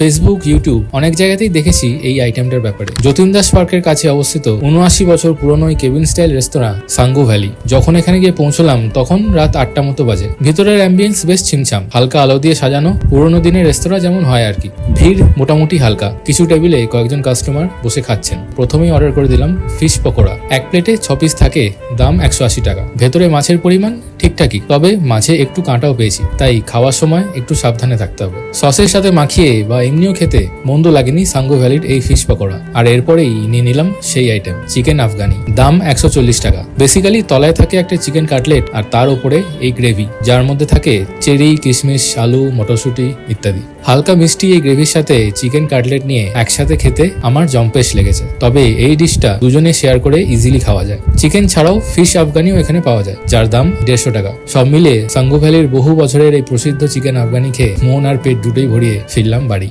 Facebook YouTube অনেক জায়গাতেই দেখেছি এই আইটেমটার ব্যাপারে। যতীন দাস পার্কের কাছে অবস্থিত উনআশি বছর পুরনো কেবিন স্টাইল রেস্তোরাঁ, সাঙ্গু ভ্যালি। যখন এখানে গিয়ে পৌঁছলাম, তখন রাত আটটা মতো বাজে। ভিতরের অ্যাম্বিয়েন্স বেশ ছিমছাম। হালকা আলো দিয়ে সাজানো, পুরোনো দিনের রেস্তোরাঁ যেমন হয় আর কি। ভিড় মোটামুটি হালকা। কিছু টেবিলে কয়েকজন কাস্টমার বসে খাচ্ছেন। প্রথমেই অর্ডার করে দিলাম ফিশ পকোড়া। এক প্লেটে ছ পিস থাকে দাম একশো আশি টাকা। ভেতরে মাছের পরিমাণ ঠিকঠাকই, তবে মাঝে একটু কাঁটাও পেয়েছি, তাই খাওয়ার সময় একটু সাবধানে থাকতে হবে। সসের সাথে মাখিয়ে বা এমনিও খেতে মন্দ লাগেনি সাঙ্গো ভ্যালির এই ফিশ পকোড়া। আর এরপরেই নিয়ে নিলাম সেই আইটেম চিকেন আফগানি। দাম একশো চল্লিশ টাকা। বেসিক্যালি তলায় থাকে একটা চিকেন কাটলেট আর তার উপরে এই গ্রেভি, যার মধ্যে থাকে চেরি, কিশমিশ, আলু, মটরশুঁটি ইত্যাদি। হালকা মিষ্টি এই গ্রেভির সাথে চিকেন কাটলেট নিয়ে একসাথে খেতে আমার জম্পেশ লেগেছে, তবে এই ডিশটা দুজনে শেয়ার করে ইজিলি খাওয়া যায়। চিকেন ছাড়াও ফিশ আফগানিও এখানে পাওয়া যায়, যার দাম দেড়শো টাকা। সব মিলে সাঙ্গু ভ্যালির বহু বছরের এই প্রসিদ্ধ চিকেন আফগানি খেয়ে মন আর পেট দুটোই ভরিয়ে ফিরলাম বাড়ি।